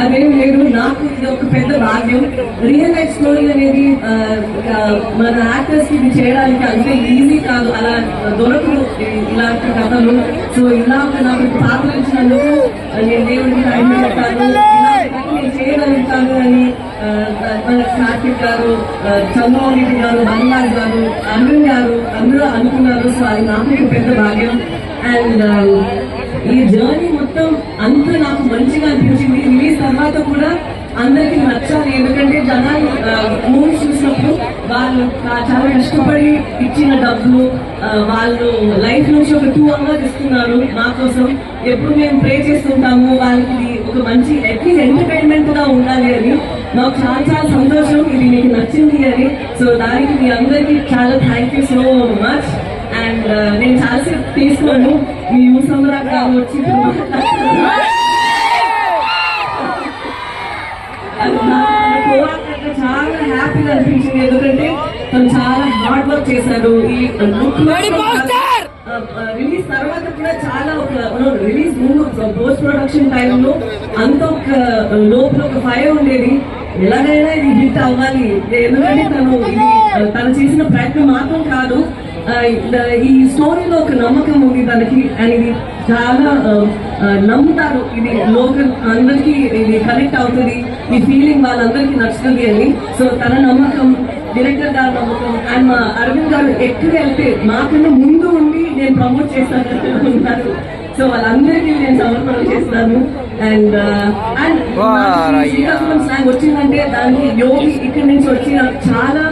అదే లేదు నాకు ఇది ఒక పెద్ద భాగ్యం రియల్ లైఫ్ స్టోరీ అనేది మన యాక్టర్స్కి ఇది చేయడానికి అంతే ఈజీ కాదు. అలా దొరకదు ఇలాంటి కథలు సో ఇలా నాకు పాత్ర ఇచ్చినందుకు నేను దేవుడికి థ్యాంక్ చెప్తాను అని ఆ, మన కార్తిక్ గారు చంద్రబాబు గారు బంగారు గారు అరుణ్ గారు అందరూ అనుకున్నారు. సో అది నాకు పెద్ద భాగ్యం. అండ్ ఈ జర్నీ మొత్తం అంతా నాకు మంచిగా అనిపించింది. రిలీజ్ తర్వాత కూడా అందరికి నచ్చాలి. ఎందుకంటే జనాలు మూవీస్ చూసినప్పుడు వాళ్ళు చాలా కష్టపడి ఇచ్చిన డబ్బులు వాళ్ళు లైఫ్ నుంచి ఒక టూ అవర్స్ ఇస్తున్నారు మా కోసం. ఎప్పుడు మేము ప్రే చేస్తుంటాము వాళ్ళకి ఒక మంచి అట్లీస్ట్ ఎంటర్టైన్మెంట్గా ఉండాలి అని నాకు చాలా చాలా సంతోషం. ఇది మీకు నచ్చింది అని. సో దానికి మీ అందరికీ చాలా thank you so much and నేను చాలాసేపు తీసుకోను మీ యూసమరా వచ్చి ఇప్పుడు మాట్లాడుతున్నారు. అది నాకు కోఆర్డినేటర్ చాలా హ్యాపీగా అనిపించింది ఎందుకంటే తను చాలా హార్డ్ వర్క్ చేశారు ఈ రిలీజ్ తర్వాత కూడా చాలా ఒక రిలీజ్ ముందు పోస్ట్ ప్రొడక్షన్ టైంలో అంత ఒక లోపల ఒక ఫైర్ ఉండేది ఎలాగైనా ఇది హిట్ అవ్వాలి ఎందుకంటే తను ఇది తను చేసిన ప్రయత్నం మాత్రం కాదు ఈ స్టోరీలో ఒక నమ్మకం ఉంది తనకి అనేది చాలా నమ్ముతారు. ఇది లోకల్ అందరికి ఇది కనెక్ట్ అవుతుంది. ఈ ఫీలింగ్ వాళ్ళందరికీ నచ్చుతుంది అని. సో తన నమ్మకం డైరెక్టర్ గారి నమ్మకం అండ్ మా అరవింద్ గారు ఎక్కడ వెళ్తే మాకన్నా ముందు ఉండి నేను ప్రమోట్ చేస్తాను ఉన్నారు సో వాళ్ళందరికీ నేను సమర్పణ చేస్తాను. అండ్ అండ్ శ్రీకాకుళం స్లాంగ్ వచ్చిందంటే దానికి యోగి ఇక్కడి నుంచి వచ్చి నాకు చాలా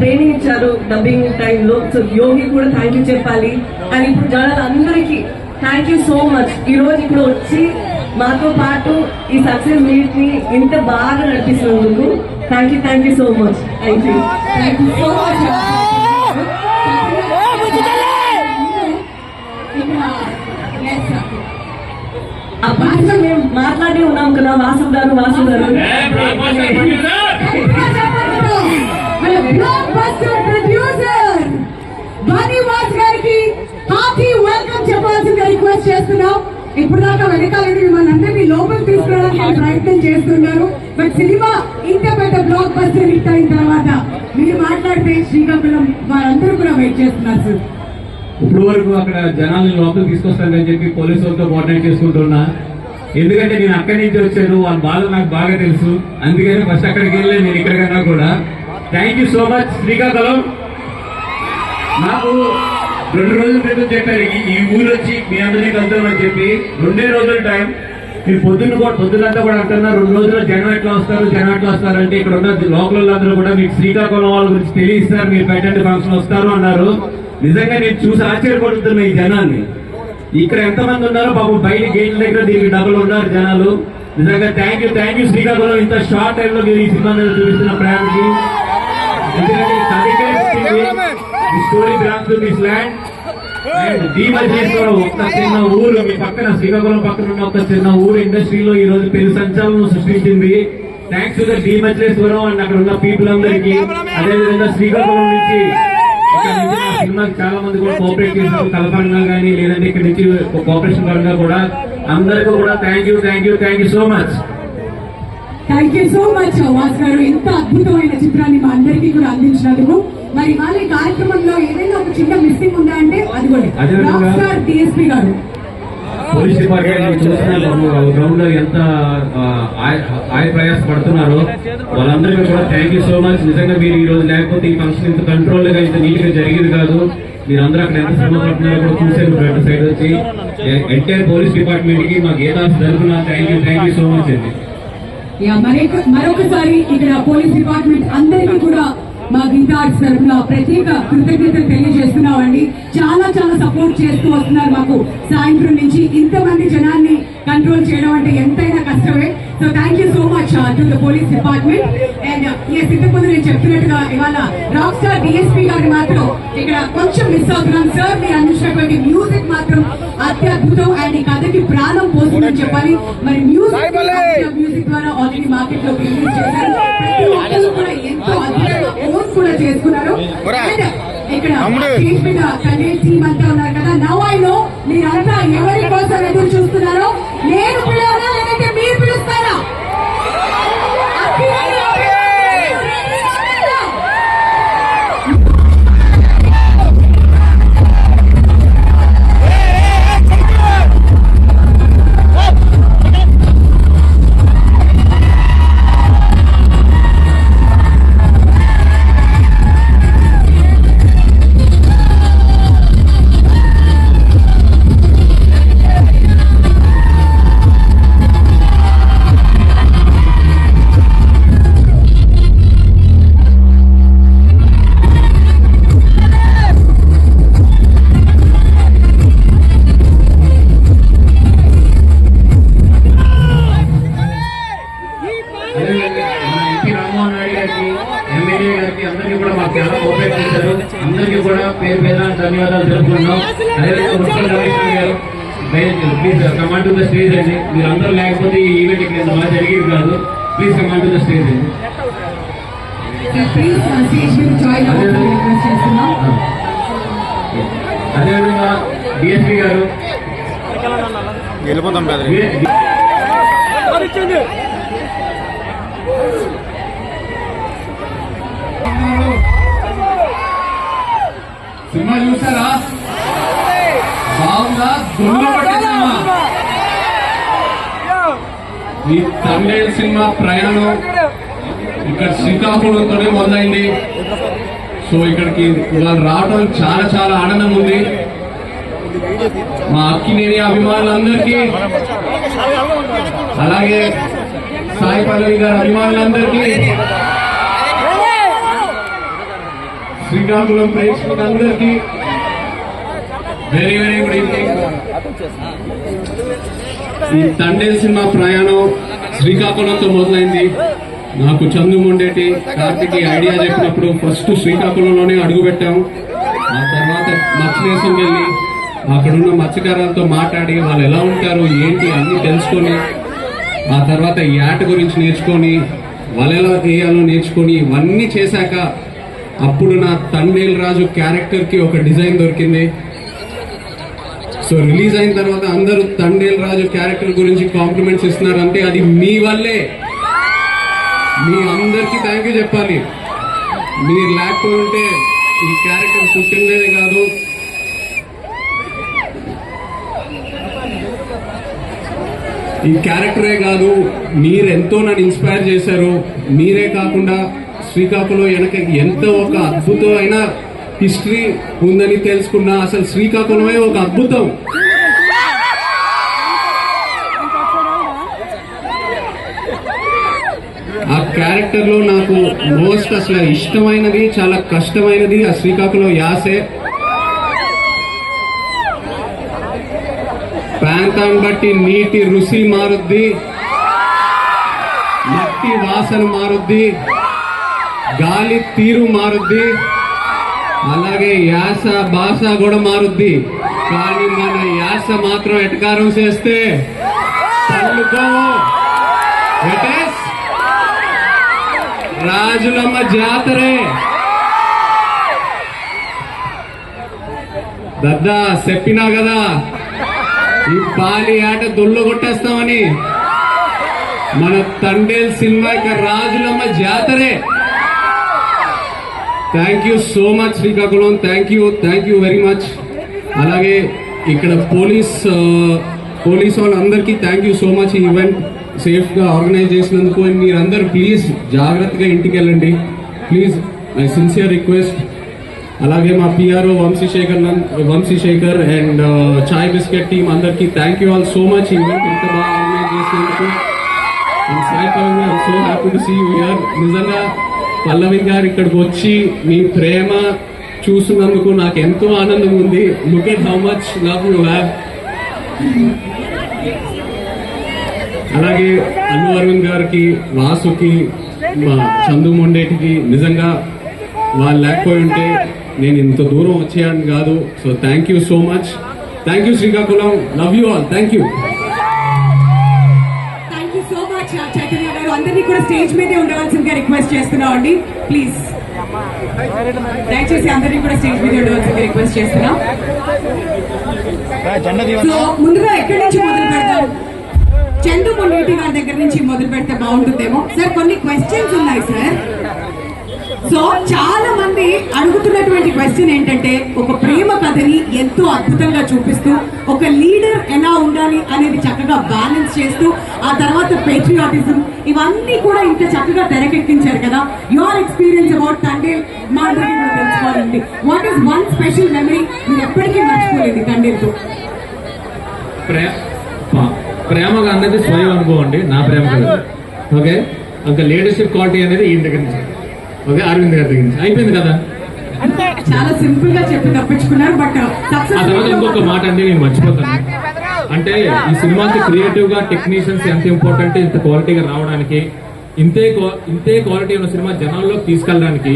ట్రైనింగ్ ఇచ్చారు డబ్బింగ్ టైంలో సో యోగి కూడా థ్యాంక్ యూ చెప్పాలి. అండ్ ఇప్పుడు జనాలు అందరికీ థ్యాంక్ యూ సో మచ్ ఈ రోజు ఇప్పుడు వచ్చి మాతో పాటు ఈ సక్సెస్ మీట్ని ఇంత బాగా నడిపిస్తున్నందుకు thank you thank you so much thank you thank you so much మేము మాట్లాడి ఉన్నాం కదా వాసు గారు వాసు గారు. ఇప్పుడు దాకా వెనకాల మిమ్మల్ని అందరినీ లోపలికి తీసుకురావడానికి ప్రయత్నం చేస్తున్నారు. బట్ సినిమా ఇంత పెద్ద బ్లాక్ బస్టర్ హిట్ అయిన తర్వాత మీరు మాట్లాడితే శ్రీకాకుళం వారందరూ కూడా వెయిట్ చేస్తున్నారు సార్ ఇప్పుడు వరకు అక్కడ జనాల్ని లోపలికి తీసుకొస్తానని చెప్పి పోలీసు వాళ్ళతో కోఆర్డినేట్ చేసుకుంటున్నా. ఎందుకంటే నేను అక్కడి నుంచి వచ్చాను వాళ్ళ బాధ నాకు బాగా తెలుసు. అందుకని ఫస్ట్ అక్కడికి వెళ్ళి నేను ఇక్కడికన్నా కూడా. Thank you so much Srikakulam. నాకు రెండు రోజుల క్రితం చెప్పారు. ఈ- ఊరు వచ్చి మీ అందరినీ కలుద్దామని చెప్పి రెండే రోజుల టైం. మీరు పొద్దున్న కూడా పొద్దునంతా కూడా అంటున్నారు రెండు రోజుల్లో జనం ఎట్లా వస్తారు జనం ఎట్లా వస్తారు అంటే ఇక్కడ ఉన్న లోకల్ అందరూ కూడా మీకు శ్రీకాకుళం వాళ్ళ గురించి తెలియస్తారు మీరు పెట్టండి ఫంక్షన్ వస్తారు అన్నారు. నిజంగా నేను చూసి ఆశ్చర్యపడుతున్నా ఈ జనాన్ని. ఇక్కడ ఎంతమంది ఉన్నారో పాపం బయట గేట్ల దగ్గర దీనికి డబ్బులు ఉన్నారు జనాలు. నిజంగా thank you thank you Srikakulam ఇంత షార్ట్ టైంలో మీరు ఈ సినిమా చూపిస్తున్న ప్రేమకి. ఎందుకంటే కథకే పుట్టింది. ఈ story belongs to this land ఒక్క చిన్న ఊరు మీ పక్కన శ్రీకాకుళం పక్కన ఉన్న ఒక చిన్న ఊరు ఇండస్ట్రీలో ఈ రోజు పెను సంచలనం సృష్టించింది. థ్యాంక్స్ టు ద అండ్ అక్కడ ఉన్న పీపుల్ అందరికి. అదేవిధంగా శ్రీకాకుళం నుంచి ఇక్కడ సినిమాకి చాలా మంది కూడా కోఆపరేట్ చేశారు. కలపరంగా కానీ లేదంటే ఇక్కడ నుంచి కోఆపరేషన్ పరంగా కూడా అందరికీ కూడా thank you thank you thank you so much thank you so much Vas గారు. ఇంత అద్భుతమైన చిత్రాన్ని మా అందరికీ కూడా అందించినందుకు మరి వాళ్ళ ఈ కార్యక్రమంలో ఏదైనా ఒక చిన్న మిస్సింగ్ ఉందా అంటే అది కూడా అదేవిధంగా- రాక్ స్టార్ డిఎస్పీ గారు. పోలీస్ డిపార్ట్మెంట్ గ్రౌండ్లో ఎంత ఆయ ప్రయాస పడుతున్నారో వాళ్ళందరికీ కూడా థ్యాంక్ యూ సో మచ్ నిజంగా మీరు ఈ రోజు లేకపోతే ఈ ఫంక్షన్ ఇంత కంట్రోల్గా ఇంత నీట్గా జరిగేది కాదు. మీరందరూ అక్కడ ఎంత శ్రమ పడుతున్నారో కూడా చూసారు రెండు సైడ్ వచ్చి. ఎంటైర్ పోలీస్ డిపార్ట్మెంట్కి మా గీతాస్ తరఫున thank you thank you so much అండి. మరొకసారి ఇక్కడ పోలీస్ డిపార్ట్మెంట్ అందరికీ కూడా మా గీతార్స్ తరఫున ప్రత్యేక కృతజ్ఞతలు తెలియజేస్తున్నామండి. చాలా చాలా సపోర్ట్ చేస్తూ వస్తున్నారు మాకు. సాయంత్రం నుంచి ఇంతమంది జనాన్ని కంట్రోల్ చేయడం అంటే ఎంతైనా కష్టమే. So thank you so much to the police department and yes ఇంతకుముందు నేను చెప్తున్నట్టుగా ఇవాళ రాక్ స్టార్ డిఎస్పీ గారిని మాత్రం ఇక్కడ కొంచెం మిస్ అవుతున్నాం. సార్ మీరు అందించినటువంటి మ్యూజిక్ మాత్రం అత్యద్భుతం ఈ కథకి ప్రాణం పోస్తుందని చెప్పాలి. మరి మ్యూజిక్ మ్యూజిక్ ద్వారా ఆల్రెడీ మార్కెట్లో రిలీజ్ చేశారు. ప్రతి ఒక్కరు కూడా ఎంతో అద్భుతంగా ఓన్ కూడా చేసుకున్నారు. ఇక్కడ అంతా ఉన్నారు కదా. నవ్ ఐ నో మీరంతా ఎవరి కోసం ఎదురు చూస్తున్నారో నేను లేదంటే ధన్యవాదాలు తెలుపుకుంటున్నాం. Please come on to the stage అండి. మీరు అందరూ లేకపోతే ఈ ఈవెంట్ ఇక్కడ బాగా జరిగేది కాదు. Please come on to the stage అండి. చేస్తున్నాం. అదేవిధంగా డిఎస్పీ గారు. వెళ్ళిపోతాం బ్రదర్ డి- సినిమా చూసారా బాగుందా దొంగ సినిమా ఈ తమిళ సినిమా ప్రయాణం ఇక్కడ శ్రీకాకుళంతోనే మొదలైంది. సో ఇక్కడికి ఇవాళ రావడం చాలా చాలా ఆనందం ఉంది. మా అక్కినేని అభిమానులందరికీ అలాగే సాయి పల్లవి గారి అభిమానులందరికీ శ్రీకాకుళం ప్రేక్షకులందరికీ వెరీ వెరీ గుడ్ ఈవినింగ్ ఈ తండేల్ సినిమా ప్రయాణం శ్రీకాకుళంతో మొదలైంది. నాకు చందు మొండేటి కార్తిక్ ఐడియా చెప్పినప్పుడు ఫస్ట్ శ్రీకాకుళంలోనే అడుగుపెట్టాం ఆ తర్వాత మత్స్యదేశం వెళ్ళి అక్కడున్న మత్స్యకారులతో మాట్లాడి వాళ్ళు ఎలా ఉంటారు ఏంటి అన్ని తెలుసుకొని ఆ తర్వాత ఈ ఆట గురించి నేర్చుకొని వాళ్ళు ఎలా వేయాలో నేర్చుకొని ఇవన్నీ చేశాక అప్పుడు నా తండేల్ రాజు క్యారెక్టర్కి ఒక డిజైన్ దొరికింది. సో రిలీజ్ అయిన తర్వాత అందరూ తండేల్ రాజు క్యారెక్టర్ గురించి కాంప్లిమెంట్స్ ఇస్తున్నారు. అంటే అది మీ వల్లే. మీ అందరికీ థ్యాంక్ యూ చెప్పాలి. మీరు లేకపోయి ఉంటే ఈ క్యారెక్టర్ పుట్టిందేదే కాదు. ఈ క్యారెక్టరే కాదు. మీరు ఎంతో నన్ను ఇన్స్పైర్ చేశారు. మీరే కాకుండా శ్రీకాకుళం వెనక ఎంతో ఒక అద్భుతమైన హిస్టరీ ఉందని తెలుసుకున్నా అసలు శ్రీకాకుళమే ఒక అద్భుతం. ఆ క్యారెక్టర్లో నాకు మోస్ట్ అసలు ఇష్టమైనది చాలా కష్టమైనది ఆ శ్రీకాకుళం యాసే. ప్రాంతాన్ని బట్టి నీటి రుచి మారుద్ది మట్టి వాసన మారుద్ది గాలి తీరు మారుద్ది. అలాగే యాస భాష కూడా మారుద్ది. కానీ మన యాస మాత్రం ఎటకారం చేస్తే రాజులమ్మ జాతరే. దద్దా చెప్పినా కదా ఈ పాలి ఆట దొల్లు కొట్టేస్తామని. మన తండేల్ సినిమా ఇక Rajulamma జాతరే. Thank you so much Srikakulam thank you thank you very much అలాగే ఇక్కడ పోలీస్ పోలీస్ వాళ్ళందరికీ థ్యాంక్ యూ సో మచ్ ఈ ఈవెంట్ సేఫ్గా ఆర్గనైజ్ చేసినందుకు And మీరందరూ ప్లీజ్ జాగ్రత్తగా ఇంటికి వెళ్ళండి ప్లీజ్ మై సిన్సియర్ రిక్వెస్ట్ అలాగే మా PRO Vamsi Shekhar Vamsi Shekhar and Chai biscuit team అందరికీ thank you all so much event ఇంత బాగా ఆర్గనైజ్ చేసినందుకు సాయి పరంగా so happy to see you here నిజంగా పల్లవి గారు ఇక్కడికి వచ్చి మీ ప్రేమ చూస్తున్నందుకు నాకు ఎంతో ఆనందం ఉంది. Look at how much love you have అలాగే అల్లు అరవింద్ గారికి వాసుకి మా చందు మొండేటికి నిజంగా వాళ్ళు లేకపోయి ఉంటే నేను ఇంత దూరం వచ్చేయాలని కాదు. So thank you so much thank you Srikakulam love you all thank you అందరినీ కూడా స్టేజ్ మీదే ఉండవలసిందిగా రిక్వెస్ట్ చేస్తున్నాం అండి. ప్లీజ్ దయచేసి అందరినీ కూడా స్టేజ్ మీద ఉండవలసింది రిక్వెస్ట్ చేస్తున్నాం. సో ముందుగా ఎక్కడి నుంచి మొదలు పెడతాం చందు మొండేటి గారి దగ్గర నుంచి మొదలు పెడితే బాగుంటుందేమో. సార్ కొన్ని క్వశ్చన్స్ ఉన్నాయి సార్ సో చాలా మంది అడుగుతున్నటువంటి క్వశ్చన్ ఏంటంటే ఒక ప్రేమ కథని ఎంతో అద్భుతంగా చూపిస్తూ ఒక లీడర్ ఎలా ఉండాలి అనేది చక్కగా బ్యాలెన్స్ చేస్తూ ఆ తర్వాత పేట్రియాటిజం ఇవన్నీ కూడా ఇంత చక్కగా తెరకెక్కించారు కదా. యువర్ ఎక్స్పీరియన్స్ అబౌట్ తండేల్ మా తెలుసుకోవాలండి. What is one special memory మీరు ఎప్పటికీ మర్చిపోలేదు తండేల్తో ప్రే ప- ప్రేమగా అన్నది స్వయం అనుభవం అండి. నా ప్రేమ ఓకే? ఇంకా లీడర్షిప్ క్వాలిటీ అనేది ఈయన దగ్గర నుంచి. ఓకే అరవింద్ గారి దగ్గర నుంచి. అయిపోయింది కదా? చాలా సింపుల్గా చెప్పి తప్పించుకున్నారు బట్ ఆ తర్వాత ఇంకొక మాట అండి నేను మర్చిపోతాను. అంటే ఈ సినిమాకి క్రియేటివ్గా టెక్నీషియన్స్ ఎంత ఇంపార్టెంట్ ఇంత క్వాలిటీగా రావడానికి ఇంతే ఇంతే క్వాలిటీ ఉన్న సినిమా జనాల్లోకి తీసుకెళ్ళడానికి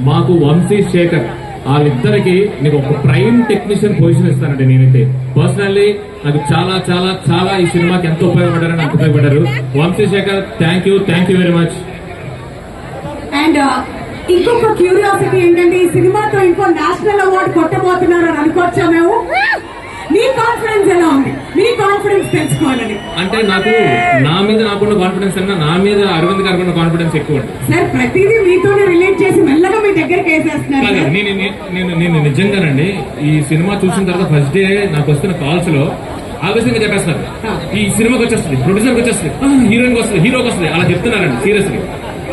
మాకు వంశీ శేఖర్ వాళ్ళిద్దరికి నీకు ఒక ప్రైమ్ టెక్నీషియన్ పొజిషన్ ఇస్తానండి నేనైతే. పర్సనల్లీ నాకు చాలా చాలా చాలా ఈ సినిమాకి ఎంతో ఉపయోగపడారని నాకు ఉపయోగపడ్డారు. Vamsi Shekhar thank you thank you very much and ఇంకొక క్యూరియాసిటీ ఏంటంటే ఈ సినిమాతో ఇంకో నేషనల్ అవార్డు కొట్టబోతున్నారు అని అనుకోవచ్చా మేము? మీ కాన్ఫిడెన్స్ ఎలా ఉంది? మీ కాన్ఫిడెన్స్ తెలుసుకోవాలని. అంటే నాకు నా మీద నాకున్న కాన్ఫిడెన్స్ అన్నా నా మీద అరవింద్ గారికి ఉన్న కాన్ఫిడెన్స్ ఎక్కువ సార్ ప్రతిదీ మీతోనే రిలేట్ చేసి మెల్లగా మీ దగ్గరికి వేసేస్తున్నారు కాదు. నేను నేను- నేను నిజంగానండి ఈ సినిమా చూసిన తర్వాత ఫస్ట్ డే నాకు వస్తున్న కాల్స్లో ఆవేశంగా చెప్పేస్తున్నారు. ఈ సినిమాకి వచ్చేస్తుంది ప్రొడ్యూసర్కి వచ్చేస్తుంది హీరోయిన్ వస్తుంది హీరోకి వస్తుంది అలా చెప్తున్నారండి సీరియస్లీ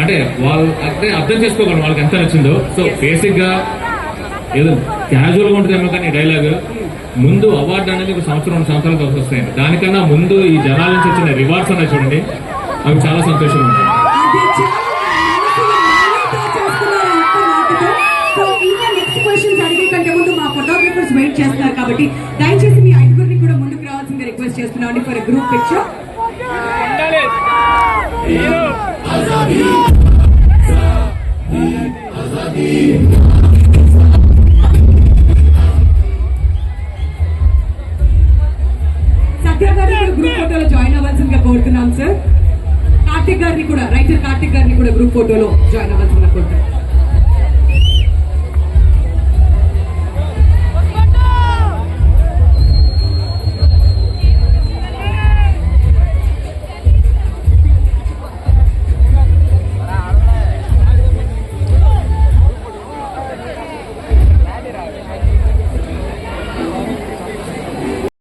అంటే వాళ్ళు అంటే అర్థం చేసుకోగలం వాళ్ళకి ఎంత నచ్చిందో. సో బేసిక్గా ఏదో క్యాజువల్గా ఉంటుందేమో కానీ డైలాగ్ ముందు అవార్డు అనేది ఒక సంవత్సరం రెండు సంవత్సరాలు కలిసి వస్తాయండి దానికన్నా ముందు ఈ జనాల నుంచి వచ్చిన రివార్డ్స్ ఉన్నాయి చూడండి. అవి చాలా సంతోషంగా ఉంటాయి. వెయిట్ చేస్తున్నారు కాబట్టి దయచేసి మీ ఐదుగురిని కూడా ముందుకు రావాల్సిందిగా రిక్వెస్ట్ చేస్తున్నాం ఫర్ గ్రూప్ పిక్చర్ కోరుతున్నాం సార్ కార్తిక్ గారిని కూడా రైటర్ కార్తిక్ గారిని కూడా గ్రూప్ ఫోటోలో జాయిన్ అవ్వాల్సిందిగా కోరుతున్నాం.